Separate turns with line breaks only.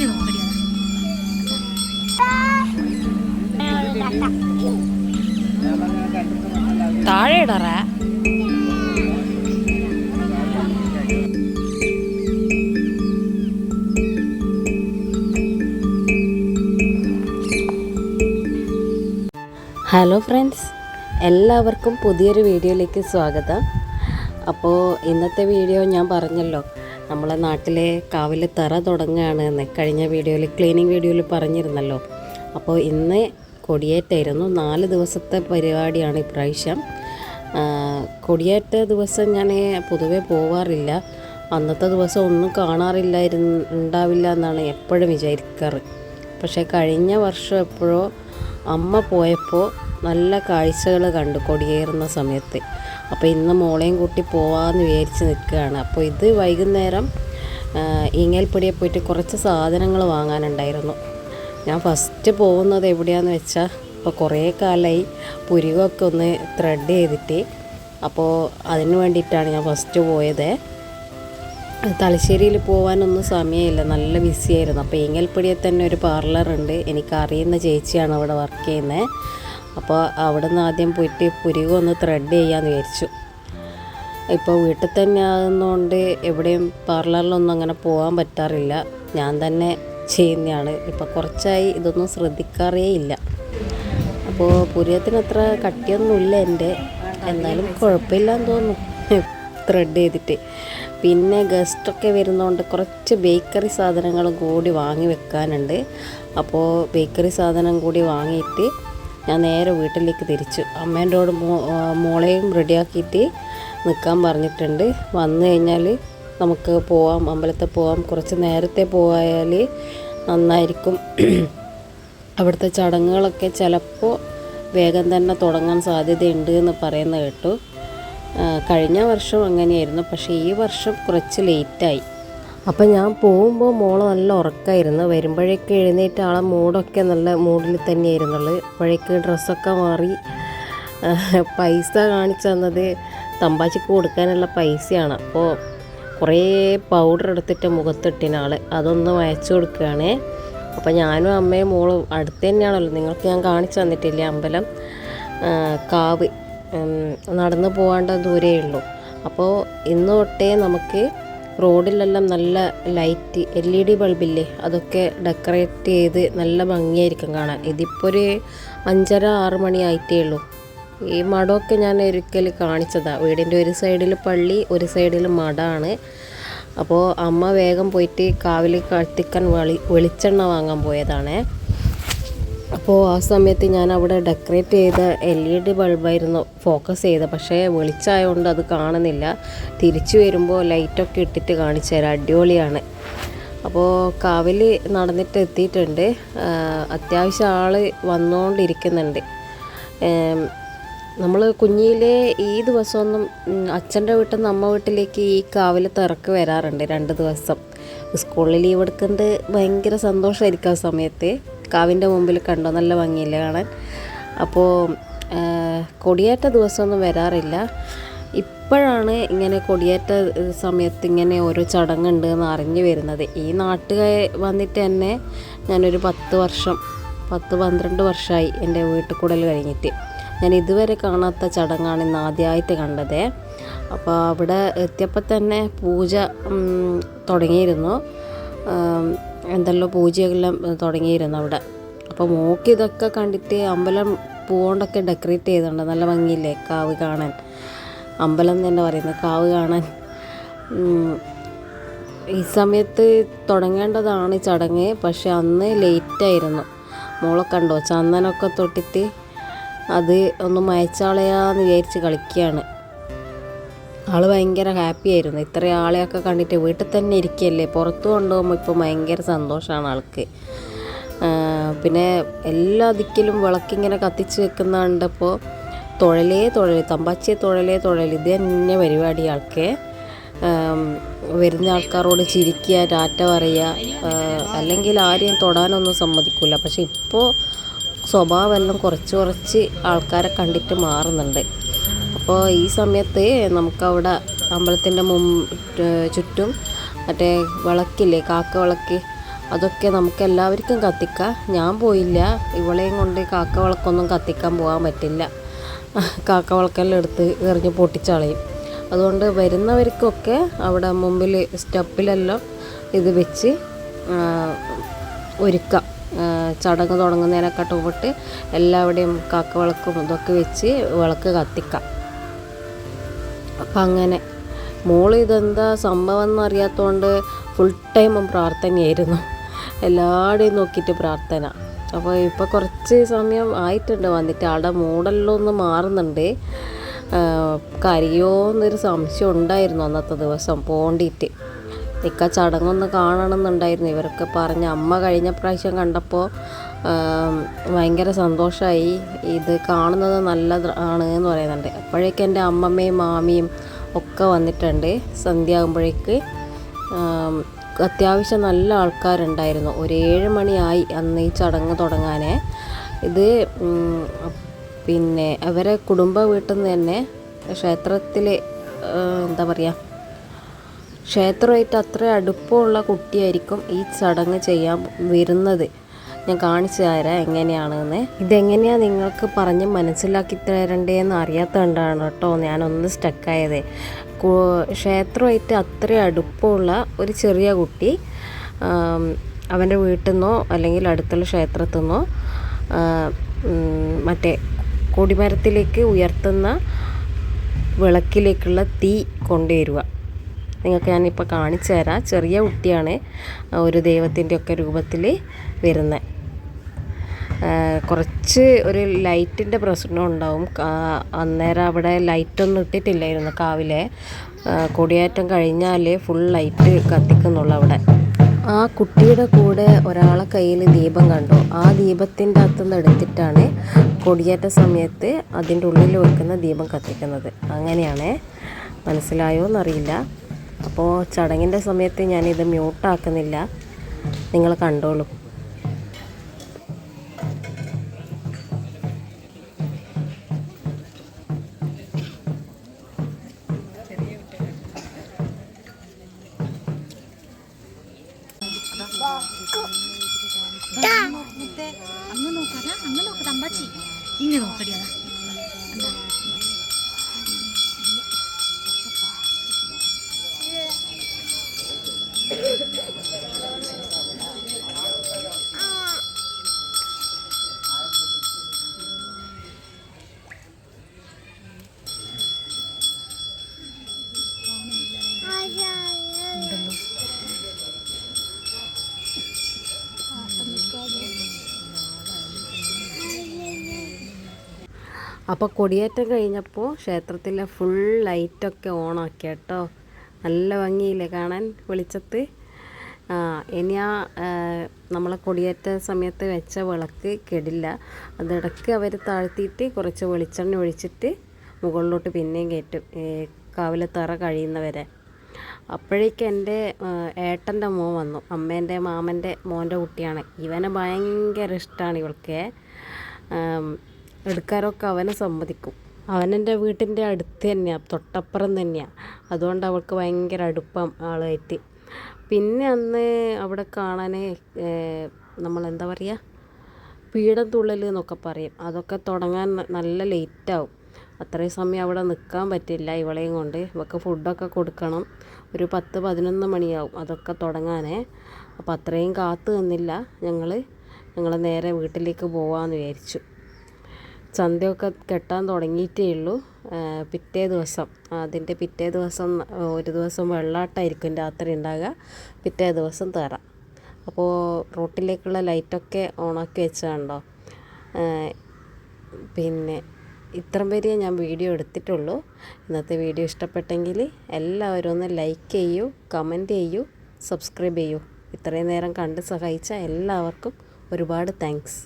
ഇങ്ങനെ നോക്കടി താഴെ ഇടറ.
Hello friends എല്ലാവർക്കും പുതിയൊരു വീഡിയോയിലേക്ക് സ്വാഗതം. അപ്പോൾ ഇന്നത്തെ വീഡിയോ ഞാൻ പറഞ്ഞല്ലോ നമ്മളെ നാട്ടിലെ കാവിലെ തറ തുടങ്ങുകയാണ് എന്ന് കഴിഞ്ഞ വീഡിയോയിൽ ക്ലീനിങ് വീഡിയോയിൽ പറഞ്ഞിരുന്നല്ലോ. അപ്പോൾ ഇന്ന് കൊടിയേറ്റായിരുന്നു. നാല് ദിവസത്തെ പരിപാടിയാണ് ഇപ്രാവശ്യം. കൊടിയേറ്റ ദിവസം ഞാൻ പൊതുവെ പോവാറില്ല. അന്നത്തെ ദിവസം ഒന്നും കാണാറില്ലായിരുന്നു ഉണ്ടാവില്ല എന്നാണ് എപ്പോഴും വിചാരിക്കാറ്. പക്ഷേ കഴിഞ്ഞ വർഷം എപ്പോഴോ അമ്മ പോയപ്പോൾ നല്ല കാഴ്ചകൾ കണ്ടു കൊടിയേറുന്ന സമയത്ത്. അപ്പോൾ ഇന്ന് മോളെയും കൂട്ടി പോവാമെന്ന് വിചാരിച്ച് നിൽക്കുകയാണ്. അപ്പോൾ ഇത് വൈകുന്നേരം ആ, പോയിട്ട് കുറച്ച് സാധനങ്ങൾ വാങ്ങാനുണ്ടായിരുന്നു. ഞാൻ ഫസ്റ്റ് പോകുന്നത് എവിടെയാണെന്ന് വെച്ചാൽ ഇപ്പോൾ കുറേ കാലമായി പുരികമൊക്കെ ഒന്ന് ത്രെഡ് ചെയ്തിട്ട്. അപ്പോൾ അതിന് വേണ്ടിയിട്ടാണ് ഞാൻ ഫസ്റ്റ് പോയത്. തലശ്ശേരിയിൽ പോകാനൊന്നും സമയമില്ല നല്ല ബിസിയായിരുന്നു അപ്പോൾ ഈങ്ങൽപ്പടിയിൽ തന്നെ ഒരു പാർലറുണ്ട് എനിക്കറിയുന്ന ചേച്ചിയാണ് അവിടെ വർക്ക് ചെയ്യുന്നത്. അപ്പോൾ അവിടെ നിന്ന് ആദ്യം പോയിട്ട് പുരികം ഒന്ന് ത്രെഡ് ചെയ്യാമെന്ന് വിചാരിച്ചു. ഇപ്പോൾ വീട്ടിൽ തന്നെ ആകുന്നതുകൊണ്ട് എവിടെയും പാർലറിലൊന്നും അങ്ങനെ പോകാൻ പറ്റാറില്ല. ഞാൻ തന്നെ ചെയ്യുന്നതാണ്. ഇപ്പോൾ കുറച്ചായി ഇതൊന്നും ശ്രദ്ധിക്കാറേ ഇല്ല. അപ്പോൾ പുരിയത്തിന് അത്ര കട്ടിയൊന്നുമില്ല എന്റെ. എന്നാലും കുഴപ്പമില്ലാന്ന് തോന്നുന്നു. ത്രെഡ് ചെയ്തിട്ട്. പിന്നെ ഗസ്റ്റൊക്കെ വരുന്നതുകൊണ്ട് കുറച്ച് ബേക്കറി സാധനങ്ങളും കൂടി വാങ്ങി വെക്കാനുണ്ട്. അപ്പോൾ ബേക്കറി സാധനം കൂടി വാങ്ങിയിട്ട് ഞാൻ നേരെ വീട്ടിലേക്ക് തിരിച്ചു. അമ്മേന്റോട് മോളെയും റെഡിയാക്കിയിട്ട് നിൽക്കാൻ പറഞ്ഞിട്ടുണ്ട്. വന്നു കഴിഞ്ഞാൽ നമുക്ക് പോവാം അമ്പലത്തിൽ പോവാം. കുറച്ച് നേരത്തെ പോയാൽ നന്നായിരിക്കും. അവിടുത്തെ ചടങ്ങുകളൊക്കെ ചിലപ്പോൾ വേഗം തന്നെ തുടങ്ങാൻ സാധ്യതയുണ്ട് എന്ന് പറയുന്ന കേട്ടു. കഴിഞ്ഞ വർഷം അങ്ങനെയായിരുന്നു. പക്ഷേ ഈ വർഷം കുറച്ച് ലേറ്റായി അപ്പം ഞാൻ പോകുമ്പോൾ മോൾ നല്ല ഉറക്കമായിരുന്നു വരുമ്പോഴേക്ക് എഴുന്നേറ്റ് ആളെ മൂടൊക്കെ നല്ല മൂഡിൽ തന്നെയായിരുന്നുള്ളത് അപ്പോഴേക്ക് ഡ്രസ്സൊക്കെ മാറി പൈസ കാണിച്ചു തന്നത് തമ്പാച്ചിക്ക് കൊടുക്കാനുള്ള പൈസയാണ്. അപ്പോൾ കുറേ പൗഡർ എടുത്തിട്ട് മുഖത്തിട്ടിന് ആൾ അതൊന്ന് വയച്ചു കൊടുക്കുകയാണേ. അപ്പോൾ ഞാനും അമ്മയും മോളും അടുത്ത് തന്നെയാണല്ലോ. നിങ്ങൾക്ക് ഞാൻ കാണിച്ചു തന്നിട്ടില്ലേ അമ്പലം? കാവ്. നടന്നു പോകേണ്ട ദൂരേ ഉള്ളൂ. അപ്പോൾ ഇന്ന് തൊട്ടേ നമുക്ക് റോഡിലെല്ലാം നല്ല ലൈറ്റ് എൽ ഇ ഡി ബൾബില്ലേ? അതൊക്കെ ഡെക്കറേറ്റ് ചെയ്ത് നല്ല ഭംഗിയായിരിക്കും കാണാൻ. ഇതിപ്പോൾ ഒരു അഞ്ചര ആറ് മണി ആയിട്ടേ ഉള്ളൂ. ഈ മടമൊക്കെ ഞാൻ ഒരിക്കൽ കാണിച്ചതാണ് വീടിന്റെ ഒരു സൈഡിൽ പള്ളി ഒരു സൈഡിൽ മഠമാണ് അപ്പോൾ അമ്മ വേഗം പോയിട്ട് കാവിൽ കത്തിക്കാൻ വെളി വെളിച്ചെണ്ണ വാങ്ങാൻ പോയതാണേ. അപ്പോൾ ആ സമയത്ത് ഞാൻ അവിടെ ഡെക്കറേറ്റ് ചെയ്ത എൽ ഇ ഡി ബൾബായിരുന്നു ഫോക്കസ് ചെയ്തത്. പക്ഷേ വെളിച്ചമായതുകൊണ്ട് അത് കാണുന്നില്ല. തിരിച്ചു വരുമ്പോൾ ലൈറ്റൊക്കെ ഇട്ടിട്ട് കാണിച്ചു തരാം. അടിപൊളിയാണ്. അപ്പോൾ കാവിൽ നടന്നിട്ട് എത്തിയിട്ടുണ്ട്. അത്യാവശ്യം ആൾ വന്നുകൊണ്ടിരിക്കുന്നുണ്ട് നമ്മൾ കുഞ്ഞിലെ ഈ ദിവസമൊന്നും അച്ഛന്റെ വീട്ടിൽ നിന്ന് അമ്മ വീട്ടിലേക്ക് ഈ കാവിൽ തിറക്ക് വരാറുണ്ട്. രണ്ട് ദിവസം. സ്കൂളിൽ ലീവ് എടുക്കുന്നത് ഭയങ്കര സന്തോഷമായിരിക്കും ആ സമയത്ത്. കാവിന്റെ മുമ്പിൽ കണ്ടോ? നല്ല ഭംഗിയില്ലേ കാണാൻ? അപ്പോൾ കൊടിയേറ്റ ദിവസമൊന്നും വരാറില്ല. ഇപ്പോഴാണ് ഇങ്ങനെ കൊടിയേറ്റ സമയത്ത് ഇങ്ങനെ ഓരോ ചടങ്ങുണ്ട് എന്ന് അറിഞ്ഞു വരുന്നത്. ഈ നാട്ടിൽ വന്നിട്ട് തന്നെ ഞാനൊരു പത്ത് വർഷം പത്ത് പന്ത്രണ്ട് വർഷമായി എന്റെ വീട്ടിൽ കൂടൽ കഴിഞ്ഞിട്ട്. ഞാൻ ഇതുവരെ കാണാത്ത ചടങ്ങാണ് ഇന്ന് ആദ്യമായിട്ട് കണ്ടത്. അപ്പോൾ അവിടെ എത്തിയപ്പോൾ തന്നെ പൂജ തുടങ്ങിയിരുന്നു. എന്തെല്ലോ പൂജയെല്ലാം തുടങ്ങിയിരുന്നു അവിടെ. അപ്പോൾ മോക്ക് ഇതൊക്കെ കണ്ടിട്ട് അമ്പലം പൂവോണ്ടൊക്കെ ഡെക്കറേറ്റ് ചെയ്തിട്ടുണ്ട്. നല്ല ഭംഗിയില്ലേ കാവ് കാണാൻ? അമ്പലം തന്നെ പറയുന്നത് കാവ് കാണാൻ. ഈ സമയത്ത് തുടങ്ങേണ്ടതാണ് ചടങ്ങ്. പക്ഷെ അന്ന് ലേറ്റായിരുന്നു. മോളെ കണ്ടോ? ചന്ദനൊക്കെ തൊട്ടിട്ട് അത് ഒന്ന് മയച്ചാളയാന്ന് വിചാരിച്ച് കളിക്കുകയാണ്. ആൾ ഭയങ്കര ഹാപ്പി ആയിരുന്നു. ഇത്ര ആളെയൊക്കെ കണ്ടിട്ട് വീട്ടിൽ തന്നെ ഇരിക്കുകയല്ലേ പുറത്ത് കൊണ്ടുപോകുമ്പോൾ ഇപ്പോൾ ഭയങ്കര സന്തോഷമാണ് ആൾക്ക്. പിന്നെ എല്ലാ ദിക്കിലും വിളക്കിങ്ങനെ കത്തിച്ച് വെക്കുന്ന കണ്ടപ്പോൾ തുഴലേ തുഴൽ തമ്പാച്ചിയെ തുഴലേ തുഴൽ ഇത് തന്നെ പരിപാടി ആൾക്ക്. വരുന്ന ആൾക്കാരോട് ചിരിക്കുക ടാറ്റ പറയുക അല്ലെങ്കിൽ ആരെയും തൊടാനൊന്നും സമ്മതിക്കില്ല പക്ഷെ ഇപ്പോൾ സ്വഭാവമെല്ലാം കുറച്ച് കുറച്ച് ആൾക്കാരെ കണ്ടിട്ട് മാറുന്നുണ്ട്. അപ്പോൾ ഈ സമയത്ത് നമുക്കവിടെ അമ്പലത്തിന്റെ മും ചുറ്റും മറ്റേ വിളക്കില്ലേ കാക്ക വിളക്ക് അതൊക്കെ നമുക്ക് എല്ലാവർക്കും കത്തിക്കാം. ഞാൻ പോയില്ല. ഇവളെയും കൊണ്ട് കാക്ക വിളക്കൊന്നും കത്തിക്കാൻ പോകാൻ പറ്റില്ല. കാക്ക വിളക്കെല്ലാം എടുത്ത് എറിഞ്ഞ് പൊട്ടിച്ചളയും. അതുകൊണ്ട് വരുന്നവർക്കൊക്കെ അവിടെ മുമ്പിൽ സ്റ്റെപ്പിലെല്ലാം ഇത് വെച്ച് ഒരുക്കാം. ചടങ്ങ് തുടങ്ങുന്നതിനെക്കാട്ട് മുമ്പിട്ട് എല്ലാവിടെയും കാക്ക വിളക്കും ഇതൊക്കെ വെച്ച് വിളക്ക് കത്തിക്കാം. അപ്പം അങ്ങനെ. മോൾ ഇതെന്താ സംഭവം എന്നറിയാത്തതുകൊണ്ട് ഫുൾ ടൈമും പ്രാർത്ഥനയായിരുന്നു. എല്ലാവരുടെയും നോക്കിയിട്ട് പ്രാർത്ഥന. അപ്പോൾ ഇപ്പോൾ കുറച്ച് സമയം ആയിട്ടുണ്ട് വന്നിട്ട്. അവിടെ മൂടെല്ലാം ഒന്ന് മാറുന്നുണ്ട്. കരിയോ എന്നൊരു സംശയം ഉണ്ടായിരുന്നു അന്നത്തെ ദിവസം. പോണ്ടിയിട്ട് ഇക്ക ചടങ്ങൊന്ന് കാണണമെന്നുണ്ടായിരുന്നു. ഇവരൊക്കെ പറഞ്ഞ് അമ്മ കഴിഞ്ഞ പ്രാവശ്യം കണ്ടപ്പോൾ ഭയങ്കര സന്തോഷമായി ഇത് കാണുന്നത് നല്ലതാണ് എന്ന് പറയുന്നുണ്ട്. അപ്പോഴേക്കും എന്റെ അമ്മമ്മയും മാമിയും ഒക്കെ വന്നിട്ടുണ്ട്. സന്ധ്യ ആകുമ്പോഴേക്ക് അത്യാവശ്യം നല്ല ആൾക്കാരുണ്ടായിരുന്നു. ഒരു ഏഴ് മണിയായി അന്ന് ഈ ചടങ്ങ് തുടങ്ങാനേ. ഇത് പിന്നെ അവരെ കുടുംബ വീട്ടിൽ നിന്ന് തന്നെ ക്ഷേത്രത്തിൽ എന്താ പറയുക ക്ഷേത്രമായിട്ട് അത്ര അടുപ്പമുള്ള കുട്ടിയായിരിക്കും ഈ ചടങ്ങ് ചെയ്യാൻ വരുന്നത്. ഞാൻ കാണിച്ചു തരാം എങ്ങനെയാണെന്ന്. ഇതെങ്ങനെയാണ് നിങ്ങൾക്ക് പറഞ്ഞ് മനസ്സിലാക്കി തരണ്ടേന്ന് അറിയാത്തതുകൊണ്ടാണ് കേട്ടോ ഞാനൊന്ന് സ്റ്റക്കായത്. ക്ഷേത്രമായിട്ട് അത്ര അടുപ്പമുള്ള ഒരു ചെറിയ കുട്ടി അവന്റെ വീട്ടിൽ നിന്നോ അല്ലെങ്കിൽ അടുത്തുള്ള ക്ഷേത്രത്തിൽ നിന്നോ മറ്റേ കൊടിമരത്തിലേക്ക് ഉയർത്തുന്ന വിളക്കിലേക്കുള്ള തീ കൊണ്ടുവരിക. നിങ്ങൾക്ക് ഞാനിപ്പോൾ കാണിച്ചു തരാം. ചെറിയ കുട്ടിയാണ് ഒരു ദൈവത്തിന്റെ ഒക്കെ രൂപത്തിൽ വരുന്നത്. കുറച്ച് ഒരു ലൈറ്റിന്റെ പ്രശ്നം ഉണ്ടാവും. അന്നേരം അവിടെ ലൈറ്റൊന്നും ഇട്ടിട്ടില്ലായിരുന്നു കാവിലെ. കൊടിയേറ്റം കഴിഞ്ഞാൽ ഫുൾ ലൈറ്റ് കത്തിക്കുന്നുള്ളു അവിടെ. ആ കുട്ടിയുടെ കൂടെ ഒരാളെ കയ്യിൽ ദീപം കണ്ടു. ആ ദീപത്തിന്റെ അകത്തുനിന്ന് എടുത്തിട്ടാണ് കൊടിയേറ്റ സമയത്ത് അതിന്റെ ഉള്ളിൽ വെക്കുന്ന ദീപം കത്തിക്കുന്നത്. അങ്ങനെയാണ്. മനസ്സിലായോ എന്നറിയില്ല. അപ്പോൾ ചടങ്ങിന്റെ സമയത്ത് ഞാനിത് മ്യൂട്ടാക്കുന്നില്ല നിങ്ങൾ കണ്ടോളൂ.
അങ്ങനെ അങ്ങ് നോക്കാതാ അങ്ങ് നോക്കതാ അമ്പാച്ചി ഇങ്ങനെ നോക്കടിയതാ
അപ്പോൾ കൊടിയേറ്റം കഴിഞ്ഞപ്പോൾ ക്ഷേത്രത്തിലെ ഫുൾ ലൈറ്റൊക്കെ ഓണാക്കി കേട്ടോ. നല്ല ഭംഗിയില്ലേ കാണാൻ വെളിച്ചത്ത്. ഇനി ആ നമ്മളെ കൊടിയേറ്റ സമയത്ത് വെച്ച വിളക്ക് കെടില്ല. അതിടയ്ക്ക് അവർ താഴ്ത്തിയിട്ട് കുറച്ച് വെളിച്ചെണ്ണ ഒഴിച്ചിട്ട് മുകളിലോട്ട് പിന്നെയും കയറ്റും. ഈ കാവിലെ തറ കഴിയുന്നവരെ. അപ്പോഴേക്കും എന്റെ ഏട്ടന്റെ മോൻ വന്നു. അമ്മേന്റെ മാമന്റെ മോന്റെ കുട്ടിയാണ്. ഇവനെ ഭയങ്കര ഇഷ്ടമാണ് ഇവൾക്ക്. എടുക്കാനൊക്കെ അവനെ സമ്മതിക്കും. അവനെന്റെ വീട്ടിന്റെ അടുത്ത് തന്നെയാണ് തൊട്ടപ്പുറം തന്നെയാണ് അതുകൊണ്ട് അവൾക്ക് ഭയങ്കര അടുപ്പം ആളായിട്ട്. പിന്നെ അന്ന് അവിടെ കാണാൻ നമ്മളെന്താ പറയുക പീഠം തുള്ളൽ എന്നൊക്കെ പറയും. അതൊക്കെ തുടങ്ങാൻ നല്ല ലേറ്റാവും. അത്രയും സമയം അവിടെ നിൽക്കാൻ പറ്റില്ല ഇവളെയും കൊണ്ട്. ഇവൾക്ക് ഫുഡൊക്കെ കൊടുക്കണം. ഒരു പത്ത് പതിനൊന്ന് മണിയാവും അതൊക്കെ തുടങ്ങാനേ. അപ്പോൾ അത്രയും കാത്തു നിന്നില്ല ഞങ്ങൾ ഞങ്ങൾ നേരെ വീട്ടിലേക്ക് പോകാമെന്ന് വിചാരിച്ചു. ചന്തയൊക്കെ കെട്ടാൻ തുടങ്ങിയിട്ടേ ഉള്ളൂ. പിറ്റേ ദിവസം അതിന്റെ പിറ്റേ ദിവസം ഒരു ദിവസം വെള്ളാട്ടായിരിക്കും രാത്രി ഉണ്ടാകുക പിറ്റേ ദിവസം തറ. അപ്പോൾ റോട്ടിലേക്കുള്ള ലൈറ്റൊക്കെ ഓണാക്കി വെച്ചതുണ്ടോ പിന്നെ ഇത്രയും വരെയേ ഞാൻ വീഡിയോ എടുത്തിട്ടുള്ളൂ. ഇന്നത്തെ വീഡിയോ ഇഷ്ടപ്പെട്ടെങ്കിൽ എല്ലാവരും ഒന്ന് ലൈക്ക് ചെയ്യൂ കമന്റ് ചെയ്യൂ സബ്സ്ക്രൈബ് ചെയ്യൂ. ഇത്രയും നേരം കണ്ട് സഹായിച്ച എല്ലാവർക്കും ഒരുപാട് താങ്ക്സ്.